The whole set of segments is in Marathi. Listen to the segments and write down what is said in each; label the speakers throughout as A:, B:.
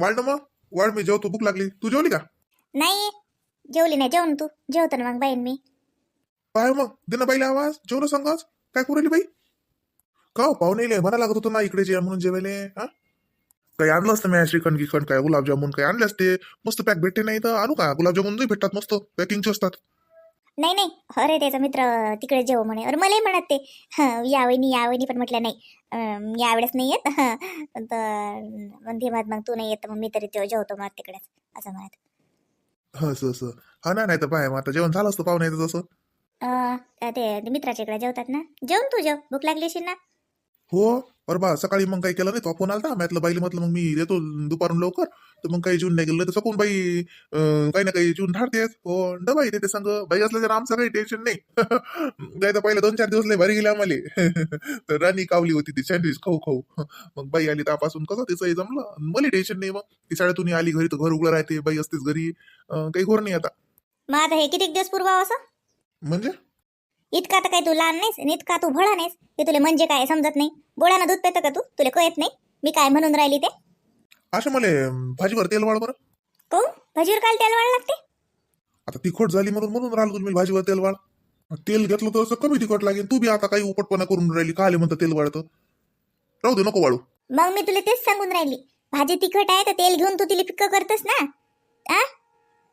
A: वाढ ना मग. वाढ मी जेवतो. भूक लागली. तू जेवली का?
B: नाही. जेवली नाही. जेवण तू. जेवतो ना मग बाईन मी.
A: पाय मग. दे ना बाईला आवाज. जेवण सांगाच काय करू राहिली बाई? का हो, पाहुणे म्हणा लागत होतं ना इकडे जे म्हणून जेवायले. हा? काही आणलं असतं मी श्रीखंड गिखंड काय गुलाबजामुन काही आणले असते. मस्त पॅक भेटते नाही तर आणू का? गुलाबजामुन भेटतात मस्त. पॅकिंगचे असतात.
B: नाही नाही. अरे त्याचा मित्र तिकडे जेव म्हणे. अरे मलाही म्हणत ते. हं, या वहिनी या वहिनी पण म्हटलं नाही. यावेळेस नाही येत. तर म्हणते मग मग तू नाही येत मग मी तरी तेव्हा जेवतो मग तिकडेच असं म्हणत.
A: हा असं असं. हा ना नाही तर पाय मग आता जेवण झालं असतं पाहुणे
B: ते ते मित्राच्या इकडे जेवतात ना. जेवण तू जेव. भूक लागली असेल ना.
A: हो? अरे बा सकाळी मग काही केलं नाही तो फोन आलता म्हटलं बाईला म्हटलं मग मी येतो दुपारून लवकर. तर मग काही जेवून नाही गेलं तर सकून बाई काही ना काही जेवून ढाळतेच हो डबा येते ते सांग. बाई असलं तर आमचं काही टेन्शन नाही. तर पहिले दोन चार दिवस लय भारी गेले आम्हाला. तर राणी कावली होती ती सँडविच खाऊ खाऊ. मग बाई आली त्यापासून कसं तिचंही जमलं? मला टेन्शन नाही मग. ती शाळेतून आली घरी तर घर उघडं राहते बाई असतेच घरी. काही घोर नाही आता.
B: मग आता हे किती दिवस पूर्वा असं?
A: म्हणजे?
B: इतका तर काही तू लहान नाहीस आणि इतका तू भळा नाहीस ते तुला म्हणजे काय समजत नाही. गोळ्यानं दूध पेतं का तू? तुला कळत नाही? मी काय म्हणून राहिली ते?
A: असं मला भाजीवर तेल वाढ बरं.
B: कोण? भाजीवर काल तेल वाढ लागते?
A: आता तिखट झाली म्हणून म्हणून राहिलो तुम्ही भाजीवर तेल वाढ. तेल घेतलं तर असं कमी तिखट लागेल. तू बी आता काही उपटपणा करून राहिली का आले म्हणतं तेल वाढतं? राहू दे नको वाढू.
B: मग मी तुला तेच सांगून राहिली. भाजी तिखट आहे तर तेल घेऊन तू तिला पिक्क करतस ना? आ?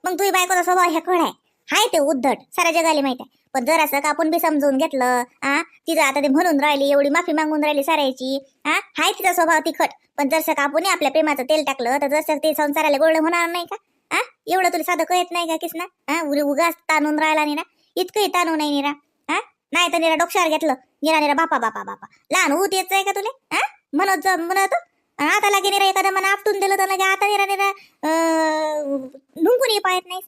B: मग तुझी बायकोचा स्वभाव ह्या आहे. हाय ते उद्धट. साऱ्या जगाला माहीत आहे. पण जर असं आपण बी समजून घेतलं आ तिचं आता ते म्हणून राहिली एवढी माफी मागून राहिली सारायची आ हाय तिचा स्वभाव तिखट पण जर कापून आपल्या प्रेमाचं तेल टाकलं तर जसं ते संसाराला गोळलं होणार नाही का? आ एवढं तुला साधं कळत नाही का किसना? हा उरी उगाच ताणून राहिला निरा इतकंही ताणू नाही निरा हा नाही तर निरा डोक्षावर घेतलं निरा निरा बापा बापा बापा लहान होत येत आहे का तुले? हा म्हणत जा म्हणत आता लागे निरा एखादं मना आपटून दिलं तर लगे आता निरा निरा नुंकून ये पाहत नाही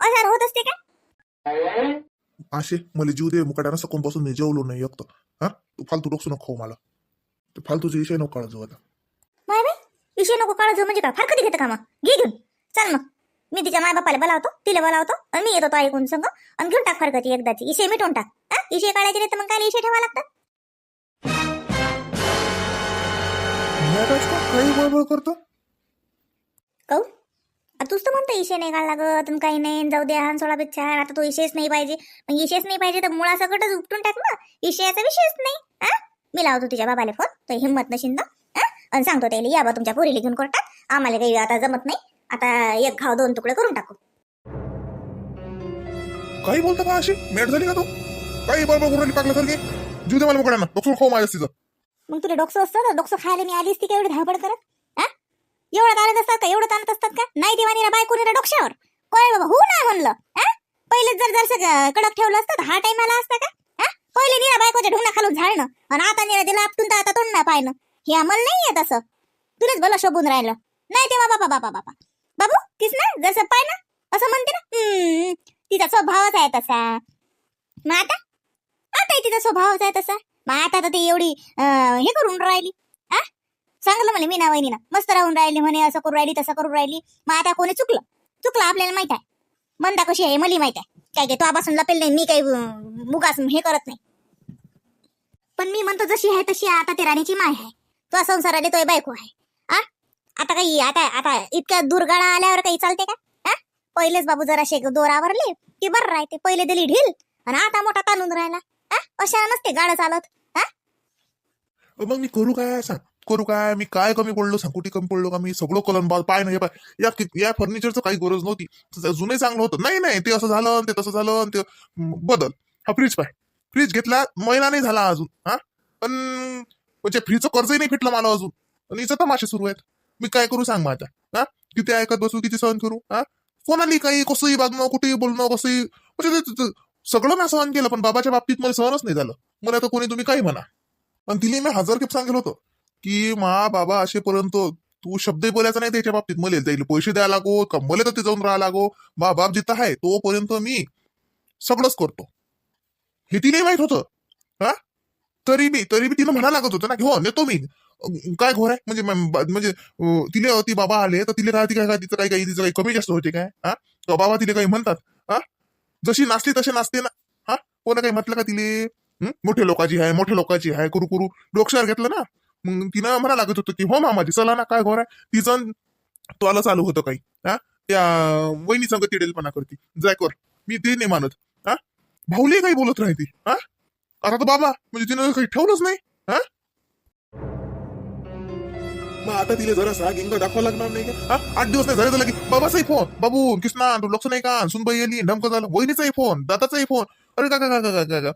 B: असं होत असते का?
A: असे मला जीव दे मुकाट्यानं सकून पासून मी जेवलो नाही एकतं हा? तू फालतू डोकसू नको खाऊ मला. ते फालतूचे विषय नको काळजू आता.
B: माय बाई विषय नको काळज म्हणजे काय? फार कधी घेतं का मग घे घेऊन. चल मग. मी तिच्या माय बापाला बोलावतो तिला बोलावतो आणि मी येतो तो ऐकून संग आणि घेऊन टाक फारकती एकदाची. इशे मिटवून टाक. इशे काढायचे नाही तर मग काय इशे ठेवा लागतात
A: काही बळबळ करतो?
B: आता तूच तर म्हणतो इशे नाही काढ लागत आणि काही नाही जाऊ द्या आणि सोळा पेक्षा आता तो इशेच नाही पाहिजे. मग इशेच नाही पाहिजे तर मुळा सकटच उपटून टाक ना. इशेचा विषयच नाही हा मी लावतो तुझ्या बाबाला फोन तो हिंमत नशीन हा आणि सांगतो त्याला या बा तुमच्या पोरीला घेऊन कोर्टात आम्हाला काही आता जमत नाही आता एक घाव दोन तुकडे करून टाकू.
A: काही बोलतो का अशी? मेट झाली का तू? काही बळबळ करून राहिली पाकल्यासारखी? जीव दे मला मुकाट्यानं डोकसून खाऊ माझ्या तिचं
B: मग तुला डोकसं असतं ना? डोकसं खायला मी आली असती का एवढी धावपड करत? एवढं ताणत असतात का? एवढं ताणत असतात का? नाही देवा निरा बायको निरा डोक्यावर. कोण बाबा? हो ना म्हणलं. पहिलेच जर जर कडक ठेवलं असतं तर हा टाइम आला असता का? हा पहिले निरा बायकोच्या ढोना खालून झाडणं. आणि आता निरा दिला आपटून तर आता तोंड ना पाहिलं हे अमल नाही येत असं तुलाच भलं शोभून राहिलं. नाही तेव्हा बाबा बाबा बाबा बाबू. तीच ना? जसं पाय ना? असं म्हणते ना? हम्म, तिचा स्वभावच आहे तसा. मग आता? आता तिचा स्वभावच आहे तसा. मग आता तर ती एवढी हे करून राहिली. सांगितलं म्हणे मी ना वहिनीनं. मस्त राहून राहिली म्हणे असं करून राहिली तसं करून राहिली. मग आता कोणी चुकलं? चुकलं आपल्याला माहीत आहे. मंदा कशी आहे मला माहीत आहे. काय काय तो आपासून लपेल नाही मी काही मुगास हे करत नाही. पण मी म्हणतो जशी आहे तशी आता ती राणीची माय आहे. तो संसाराने तो बायको आहे. आ? आता काही आता आता इतक्या दुर्गाळा आल्यावर काही चालते का? हा पहिलेच बाबू जराशे शेक दोरावरले की बरं राहते पहिले दिली ढील आणि आता मोठा तानून राहिला. अशा नसते गाडं चालत.
A: मग मी करू काय सांग करू काय? मी काय कमी पडलो? सांग कुठे कमी पडलो का? मी सगळं कलन बा पाय नाही पाय या या फर्निचरचं काही गरज नव्हती. जुने चांगलं होतं. नाही नाही ते असं झालं ते तसं झालं ते बदल. हा फ्रीज पाय. फ्रीज घेतला महिना नाही झाला अजून हा? पण म्हणजे फ्रीजचं कर्जही नाही फिटलं मला अजून. आणि हिचं तमाशे सुरू आहेत. मी काय करू सांग माझ्या हा? किती ऐकत बसू किती सहन करू हा? कोणाली काही कसंही वागणं कुठेही बोलणं कसंही म्हणजे सगळं मी सहन केलं पण बाबाच्या बाबतीत मला सहनच नाही झालं. मला तर कोणी तुम्ही काही म्हणा. पण तिने मी हजार खेप सांगितलं होतं. की मा बाबा असेपर्यंत तू शब्दही बोलायचा नाही त्याच्या बाबतीत. मला त्याला पैसे द्यायला लागो का मला तर ते जाऊन राहा लागो. मा बाप जिथं आहे तोपर्यंत मी सगळंच करतो. हे तिने माहीत होतं. हा? तरी मी तरी मी तिनं म्हणा लागत होतं ना की हो नेतो मी. काय घोर आहे? म्हणजे म्हणजे तिले ती बाबा आले तर तिले काय काय तिचं काही काही तिचं काही कमी जास्त होते काय? हा? तो बाबा तिले काही म्हणतात. हा? जशी नाचली तसे नाचते ना. हा? कोणा काही म्हटलं का तिले? मोठे लोकांची आहे मोठे लोकांची आहे कुरुकुरु. कुरू डोक्षावर घेतलं ना? मग तिनं म्हणा लागत होतं की हो मामाजी चला ना काय घोर आहे? तिचं तो चालू होतं काही. हा? त्या वहिनी संग तिडेलपणा करते. जायकर मी ते नाही मानत. हा? भाऊली काही बोलत राहते हा? आता तर बाबा म्हणजे तिनं काही ठेवलंच नाही. हा? मग आता तिला जरा सा गिंग दाखवा लागणार नाही का? हा? आठ दिवस नाही झाले झालं की बाबाचाही फोन. बाबू किसना तू लक्ष नाही का? सुनबाई आली ढमक झालं. वहिनीचाही फोन दादाचाही फोन. अरे का का का का का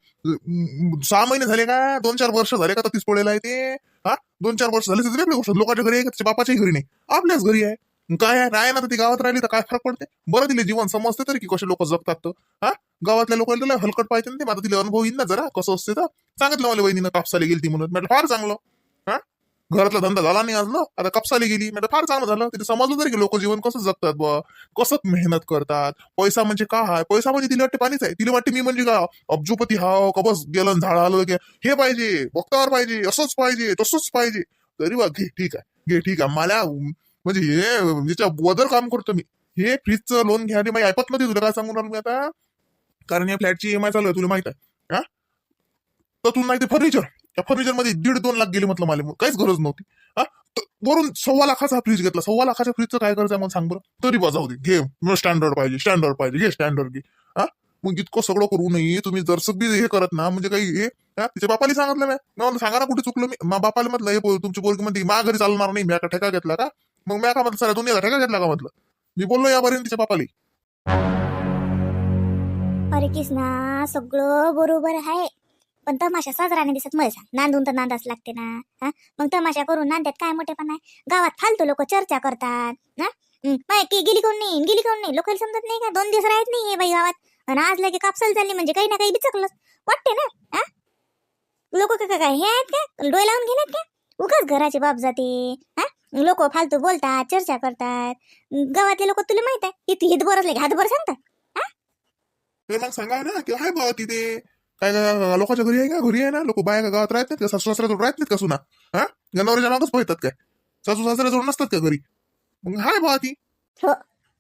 A: सहा महिने झाले का? दोन चार वर्ष झाले का तर तीस पोळेला आहे ते? हा? दोन चार वर्ष झाले तर वेगळी गोष्ट लोकांच्या घरी आहे त्याच्या बापाच्याही घरी नाही. आपल्याच घरी आहे. काय आहे? राय ना तर ती गावात राहिली तर काय फरक पडते? बरं तिले जीवन समजते तरी की कसे लोक जगतात तर. हा? गावातल्या लोकांना हलकट पाहिजे ना ते. माझा तिला अनुभव येईल ना जरा. कसं असते तर. सांगितलं मला वहिनीनं कापसाला गेली ती म्हणून. म्हटलं फार चांगलं. हा? घरातला धंदा झाला नाही आज ना आता कापसाला गेली म्हणजे फार चांगलं झालं. तिथे समजलं तरी की लोक जीवन कसं जगतात बा कसं मेहनत करतात पैसा म्हणजे काय आहे? पैसा म्हणजे तिला वाटते पाणीच आहे. तिला वाटते मी म्हणजे का अब्जोपती हाव का बस गेलं झाड आलं की हे पाहिजे बघतावर पाहिजे असंच पाहिजे तसंच पाहिजे. तरी बा घे ठीक आहे घे ठीक आहे. मला म्हणजे हे ज्याच्या बदल काम करतो मी. हे फ्रीजचं लोन घ्यायला माझी ऐपत नव्हती तुला काय सांगून राहिलो मी आता? कारण या फ्लॅटची एम आय चालू आहे तुला माहीत आहे. हा? तर तुला नाही ते फर्निचर त्या फर्निचरमध्ये दीड दोन लाख गेले म्हटलं मला. काहीच गरज नव्हती. हा? वरून सव्वा लाखाचा फ्रीज घेतला. सव्वा लाखाच्या फ्रीजचं काय करायचं मग मला सांग बरं. तरी बजा होती दे. घे. मग स्टँडर्ड पाहिजे. स्टँडर्ड पाहिजे. घे स्टँडर्ड घे. हा? मग इतकं सगळं करू नये. तुम्ही जर सगळी हे करत ना म्हणजे काही हे तिच्या बापाला सांगितलं मी सांगा ना कुठे चुकलं मी? बापाला म्हटलं हे तुमची पोरगी म्हणते मा घरी चालणार नाही. मी का ठेका घेतला का? मग मी का म्हटलं सर तुम्ही ठेका घेतला का? म्हटलं. मी बोललो या यापर्यंत तिच्या बापाली.
B: अरे किसना सगळं बरोबर आहे. पण तमाशा साजरा नाही दिसत मला सांग नांदून तर नांदाच लागते ना. हा? मग तमाशा करून नांद्यात काय मोठेपण आहे? गावात फालतू लोक चर्चा करतात. ना की गेली कोण नाही? गेली कोण नाही? लोकांना समजत नाही का? दोन दिवस राहत नाही हे बाई गावात. आणि आज लगे कापसाला चालली म्हणजे काही ना काही बिचकलं वाटते ना? हा? लोक का काय हे आहेत का? डोळे लावून घेण्यात का? उगाच घराचे बाप जाते. हा? लोक फालतू बोलतात चर्चा करतात. गावातले लोक तुला माहीत आहे? इथे हितभर असले हातभर सांगतात.
A: मग सांगा ना? की हाय बा तिथे. काय लोकांच्या घरी आहे का? घरी आहे ना? लोक बाया का गावात राहत नाहीत का? सासू सासऱ्याजवळ राहत नाहीत का सुना? हा? जनावरांच्या मागच पळतात काय? सासू सासऱ्याजवळ नसतात का घरी? मग हाय भावा ती.
B: हो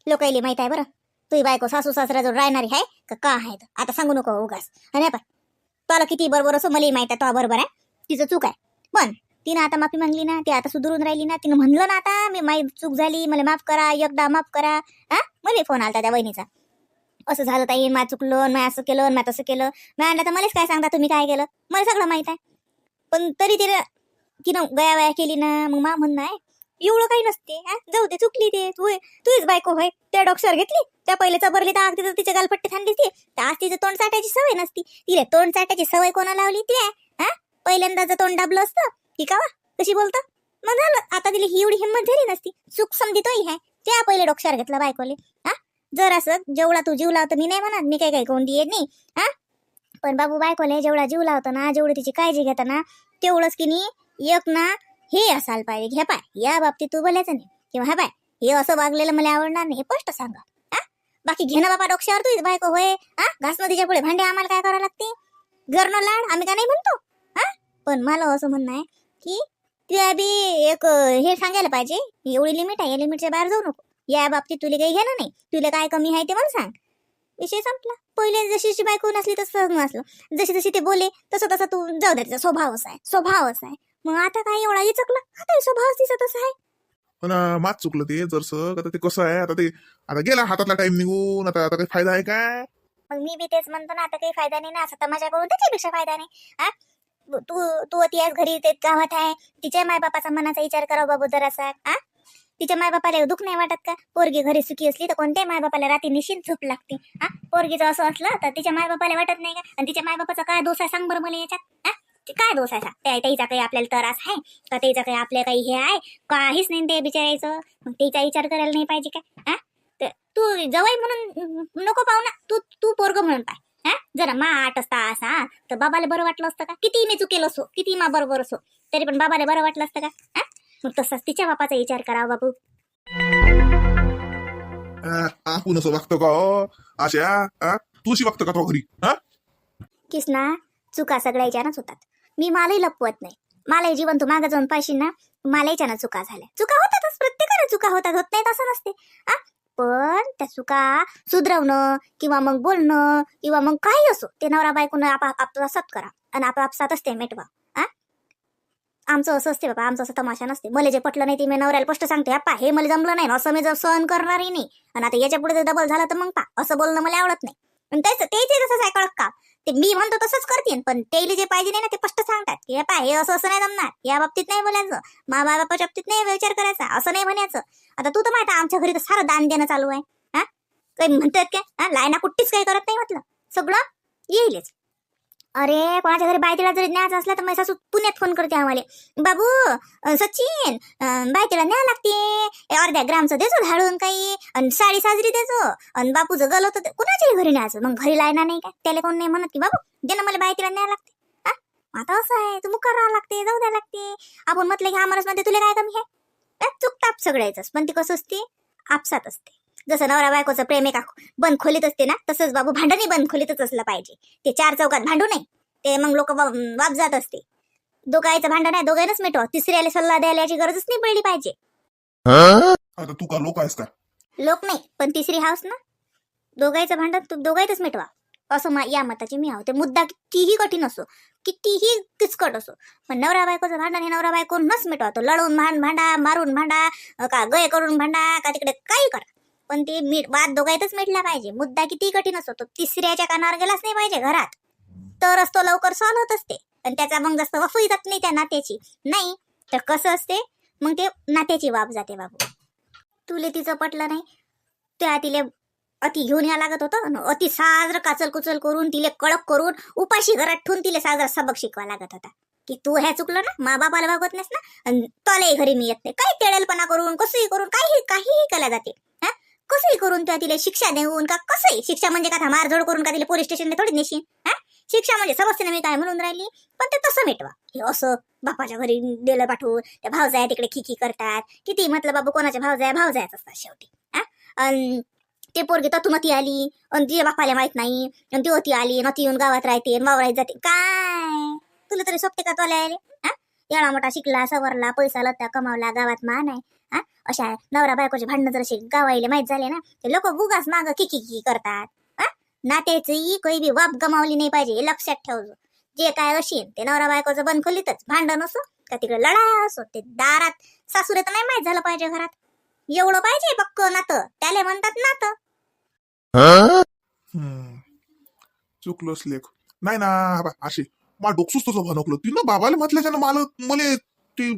B: लोकायले माहीत आहे बरं. तुझी बायको सासू सासऱ्याजवळ राहणारी आहे का का आहे तर? आता सांगू नको उगाच. आणि पण तुला किती बरोबर असं मलाही माहीत आहे तो बरोबर आहे. तिचं चूक आहे. पण तिनं आता माफी मागली ना ती आता सुधरून राहिली ना तिनं म्हणलं ना आता मी माही चूक झाली मला माफ करा एकदा माफ करा. हा? मला फोन आलता त्या बहिणीचा असं झालं ताई मा चुकलं मा असं केलं मा तसं केलं. मी आणलं तर मलाच काय सांगता तुम्ही काय केलं? मला सगळं माहीत आहे. पण तरी तिला तिनं गया वया केली ना मग मा म्हणणं आहे एवढं काही नसते हा? जाऊ दे चुकली ते. तू तुझीच बायको होय. त्या डॉक्टर घेतली त्या पहिले चबरली तर तिथं तिच्या गालपट्टी थांबली ती. तर आज तिचं तोंड चाटायची सवय नसती. तिला तोंड चाटायची सवय कोणा लावली ती आहे हा? पहिल्यांदा तोंड दाबलं असतं की का कशी बोलतं? मग झालं. आता तिला ही एवढी हिंमत झाली नसती. चूक समजी तोही आहे त्या पहिले डॉक्टर घेतला बायकोले. जर असं जेवढा तू जीव लावतो मी नाही म्हणत मी काय काय कोंडी येत नाही हा? पण बाबू बायकोले जेवढा जीव लावतो ना जेवढी तिची काळजी घेताना तेवढंच की नाही एक ना हे असायला पाहिजे. घ्या पाय या बाबतीत तू बोलायचं नाही. किंवा हा पाय हे असं वागलेलं मला आवडणार नाही हे स्पष्ट सांगा हा? बाकी घेणं बाबा डोक्यावर तुझी बायको होय हा? घास तिच्या पुढे भांडे आम्हाला काय करावं लागते? घरनं लाड आम्ही का नाही म्हणतो हा? पण मला असं म्हणणं आहे की त्या बी एक हे सांगायला पाहिजे एवढी लिमिट आहे या लिमिटच्या बाहेर जाऊ नको. या बाबतीत तुला काही घेणं नाही. तुला काय कमी आहे ते मला सांग. विषय संपला. पहिले जशी जशी बायको नसली तसं नसलं. जशी जशी ते बोले तसं तसं तू जाऊ दे तिचा स्वभाव असा आहे. स्वभाव असा आहे. मग आता काय एवढा इचकला आता स्वभाव तिचा तसा आहे.
A: पण मात चुकलं ते जरसं. आता ते कसं आहे? आता ते आता गेला हातातला टाइम निघून. आता आता काही फायदा आहे काय?
B: मग मी बी तेच म्हणतो ना आता काही फायदा नाही ना. असा तमाशा करून त्याच्यापेक्षा फायदा नाही. हा? तू तू ती आज घरी ते गावात आहे. तिच्या मायबापाचा मनाचा विचार करा बाबू जरासा. हा? तिच्या मायबापाला दुःख नाही वाटत का? पोरगी घरी सुखी असली तर कोणत्याही मायबापाला रात्री निश्चित झोप लागते. हा? पोरगीचं असं असलं तर तिच्या मायबापाला वाटत नाही का? आणि तिच्या मायबापाचा काय दोष आहे सांग बरं मला याच्यात? काय दोष आहे त्या त्याचा काही आपल्याला त्रास आहे? का त्याचा काही आपल्या काही हे आहे? काहीच नाही ते बिचारायचं मग त्याचा विचार करायला नाही पाहिजे काय हा? तर तू जवळ म्हणून नको पाहू ना. तू तू पोरग म्हणून पाय हा? जरा मा आठ असता असा. तर बाबाला बरं वाटलं असतं का? किती मी चुकेल असो किती मा बरोबर असो तरी पण बाबाला बरं वाटलं असतं का? हा? तसाच तिच्या बापाचा विचार करावा बाबू
A: आपण असं वागतो का हो? आशा अं? तू अशी वागतं का तो घरी हा?
B: किसना चुका सगळ्या याच्यानंच होतात. मी मलाही लपवत नाही. मलाही जीवन तू मागं जाऊन पाहिशील ना मला याच्यानं चुका झाल्या. चुका होतातच प्रत्येकाला चुका होतात होत नाहीत असं नसते. हा पण त्या चुका सुधरवणं किंवा मग बोलणं किंवा मग काही असो ते नवरा बायकोनं आपा आपसात करा. आणि आपापसातच ते मिटवा. आमचं असं असते बाबा आमचं असं तमाशा नसते. मला जे पटलं नाही ते मी नवऱ्याला स्पष्ट सांगते अप्पा हे मला जमलं नाही असं मी जर सहन करणारही नाही. आणि आता याच्यापुढे डबल झालं तर मग पा असं बोलणं मला आवडत नाही. पण तेच ते तसंच आहे कळत का ते मी म्हणतो तसंच करतील पण तेले जे पाहिजे नाही ना ते स्पष्ट सांगतात. की हे हे असं असं नाही जमणार. या बाबतीत नाही बोलायचं. मा बाबाच्या बाबतीत नाही विचार करायचा. असं नाही म्हणायचं. आता तू तर माहिती आमच्या घरी तर सारं दान देणं चालू आहे. हा? काही म्हणतात काय? हा? लायना कुठेच काही करत नाही म्हटलं. सगळं येईलच. अरे कोणाच्या घरी बायतीला जरी न्यायचं असलं तर माझी सासू पुण्यात फोन करते आम्हाला. बाबू अं, सचिन अं, बायतीला न्या लागते. ए, अर्ध्या ग्रामचं देजो धाडून काही आणि साडी साजरी देजो. आणि बापूचं गल होतं ते कुणाच्याही घरी न्यायचं. मग घरी लायना नाही का त्याला कोण नाही म्हणत की बाबू जे ना मला बायतीला न्याय लागते. हा? आता असं आहे. तू मुखार राहावं लागते जाऊ द्या लागते. आपण म्हटलं की आम्हालाच मध्ये तुला काय कमी आहे? चुकताप सगळ्याच पण ती कसं असते? आपसात असते. जसं नवरा बायकोचं प्रेम एका बंद खोलीत असते ना तसंच बाबू भांडणही बंद खोलीतच असलं पाहिजे. ते चार चौकात भांडू नये ते मग लोक वाप जात असते. दोघांचं भांडण आहे दोघांनाच मिटवा. तिसऱ्याला सल्ला द्यायला याची गरजच नाही पडली पाहिजे.
A: आता तू का लोक आहेस का?
B: लोक नाही पण तिसरी हाऊस ना. दोघांचं भांडण तू दोघांतच मिटवा. असं मा या मताची मी आहो ते मुद्दा कितीही कठीण असो कितीही किचकट असो पण नवरा बायकोचं भांडण हे नवरा बायको नच मिटवा. तो लढून भांड भांडा मारून भांडा का गय करून भांडा का तिकडे काही करा. पण ते मीठ वाद दोघायतच मिटला पाहिजे. मुद्दा किती कठीण असतो तो तिसऱ्याच्या कानावर गेलाच नाही पाहिजे घरात. तरच तो लवकर सॉल्व्ह होत असते. आणि त्याचा मग जास्त वफई जात नाही त्या नात्याची. नाही तर कसं असते? मग ते नात्याची वाप जाते बाबू. तुले तिचं पटलं नाही. त्या तिले अति घेऊन या लागत होतं अति साजरं काचल कुचल करून तिले कडक करून उपाशी घरात ठेवून तिले साजरा सबक शिकवा लागत होता. की तू ह्या चुकलं ना मा बापाला भागवत नाहीस ना आणि तोलाही घरी मी येत नाही. काही तेडेलपणा करून कसंही करून काही काहीही केलं जाते. कसंही करून त्या तिला शिक्षा देऊन का कसंही? शिक्षा म्हणजे का मारझोड करून का तिला पोलीस स्टेशनला थोडी नेशील हा? शिक्षा म्हणजे समजते मी काय म्हणून राहिली? पण ते तसं मिटवा. हे असं बापाच्या घरी दिलं पाठवून त्या भावजाया तिकडे खिकी करतात. किती म्हटलं बाबू कोणाच्या भावजाया? भावजायाच असतात शेवटी. हा? अन ते पोरगी ततुमती आली आणि तिच्या बापाला माहीत नाही आणि ती होती आली नती येऊन गावात राहते आणि जाते. काय? तुला तरी सोपते का तोला आले हा? एवढा मोठा शिकला सवरला पैसा लत्ता कमावला गावात मान आहे. हा? अशा नवरा बायकोचे भांडणं जर असे गावायले माहीत झाले ना ते लोक उगाच माग किकी की करतात. हा? नात्याची काही बी वाप गमावली नाही पाहिजे हे लक्षात ठेव जे काय असेल ते नवरा बायकोचं बंद खोलीतच भांडण असो का तिकडे लढाया असो ते दारात सासूरे तर नाही माहीत झालं पाहिजे घरात. एवढं पाहिजे पक्क नातं त्याला म्हणतात नातं.
A: हम्म. चुकलोच लेख. नाही ना हा बा, अशी. मला डोकसूच तसं भनकलं तिनं बाबाला म्हटल्याच्या मला मला ते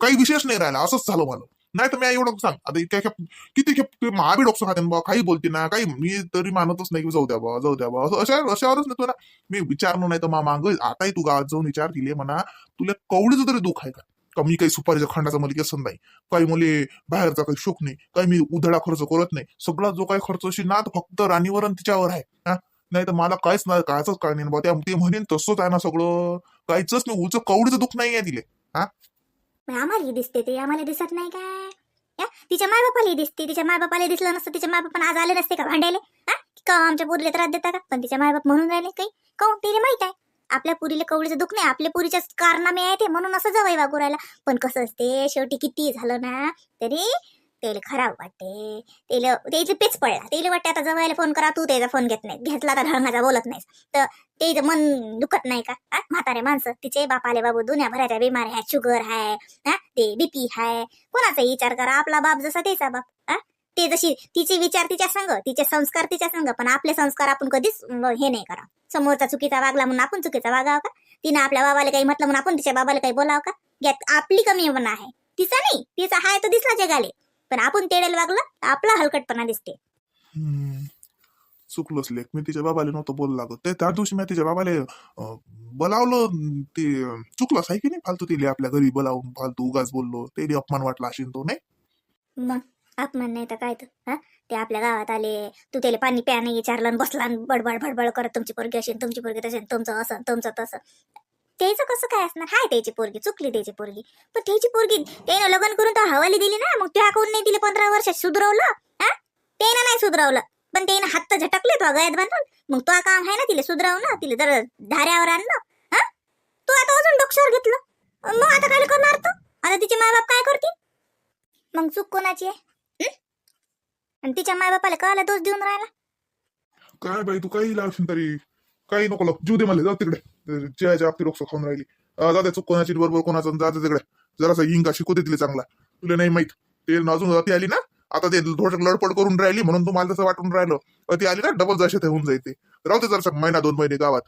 A: काही विशेष नाही राहिला असंच झालं मला. नाही तर मी एवढं सांग. आता इतक्या खेप किती खेप ते महाबी डोकसं खाते बा काही बोलते ना काही मी तरी मानतच नाही की जाऊ द्या बा जाऊ द्या बा. असं अशा अशावरच नाही ना. मी विचारणार नाही तर मा माग आताही तू गावात जाऊन विचार दिले म्हणा तुला कवडीचं तरी दुःख आहे का? कमी मी काही सुपारीच्या खंडाचा मला व्यसन नाही? काही मुले बाहेरचा काही शोक नाही? काही मी उधळा खर्च करत नाही? सगळा जो काही खर्च अशी ना फक्त राणीवर तिच्यावर आहे. हा? नाही तर मला काहीच नाही कायच काय नाही बा. त्या ते म्हणेन तसंच आहे ना सगळं. काहीच नाही. उलच कवडीचं दुःख नाही आहे तिले
B: मग आम्हालाही दिसते ते आम्हाला दिसत नाही काय? या? तिच्या मायबापालाही दिसते तिच्या मायबापाला दिसलं नसतं तिच्या मायबापान आज आले नसते का भांडायले? हा? का आमच्या पुरीला त्रास देता का? पण तिच्या मायबाप म्हणून राहिले काही? काऊन? तिला माहीत आहे. आपल्या पुरीला कवडीचं दुख नाही आपल्या पुरीच्या कारनामे आहे ते म्हणून असं जवळ वागू राहिला. पण कसं असते शेवटी किती झालं ना तरी तेल खराब वाटते. तेल त्याचे पेच पडला. तेले वाटते आता जवळला फोन करा तू त्याचा फोन घेत नाही. घेतला तर ढळंगाचा बोलत नाहीस. तर ते मन दुखत नाही का? हा? म्हातारे माणसं. तिचे बापाले बाबू दुनियाभराच्या बिमार आहे शुगर आहे हा ते बीपी आहे. कोणाचाही विचार करा. आपला बाप जसा त्याचा बाप. हा ते जशी तिचे विचार तिच्या संग तिचे संस्कार तिच्या संग. पण आपले संस्कार आपण कधीच हे नाही करा समोरचा चुकीचा वागला म्हणून आपण चुकीचा वागावं का? तिनं आपल्या बाबाला काही म्हटलं म्हणून आपण तिच्या बाबाला काही बोलावं का? आपली कमी पण आहे. तिचा नाही. तिचा हाय तो दिसला जगाले. पण आपण तेडेल वागलं तर आपला हलकटपणा दिसते.
A: हम्म. चुकलोच लेख मी तिच्या बाबाला नव्हतं बोलू लागत. ते त्या दिवशी मी तिच्या बाबाला बोलावलं ते चुकलंच. आहे की नाही? फालतू तिले आपल्या घरी बोलावून फालतू उगाच बोललो. ते अपमान वाटला असेल तो नाही?
B: मग? अपमान नाही तर काय तर हा? ते आपल्या गावात आले तू त्याला पाणी प्या नाही विचारलं बसला बडबड बडबड करत तुमची पोरगी असेल तुमची पोरगी तसेल तुमचं असं तुमचं तसं. त्याचं कसं काय असणार? हाय त्याची पोरगी चुकली त्याची पोरगी. पण त्याची पोरगी त्यानं लग्न करून तर हवाली दिली ना मग त्या कोण नाही दिले पंधरा वर्षात सुधरवलं हा? त्यानं नाही सुधरवलं. पण त्यानं हात तर झटकले तो गळ्यात बांधून. मग तो काम आहे ना तिला सुधरवणं तिला जर धाऱ्यावर आणणं हा? तू आता अजून डोक्षावर घेतलं. मग आता काय करणार तू? आता तिचे मायबाप काय करतील? मग चूक कोणाची आहे? आणि तिच्या मायबापाला कळायला दोष देऊन राहिला?
A: काय बाई तू काही लावशील तरी? काही नको लावू. जीव दे मला जाऊ तिकडे. जयाच्या आपली डोकसं खाऊन राहिली. जाते चुक कोणाची बरोबर कोणाचं जाते तिकडे. जरासा हिंगा शिकू दे तिला चांगला. तुला नाही माहीत. ते अजून ती आली ना आता ते थोडं लडपड करून राहिली म्हणून तुम्हाला तसं वाटून राहिलं. अती ती आली ना डबल जशी होऊन जाईल ते जरासा महिना दोन महिने गावात.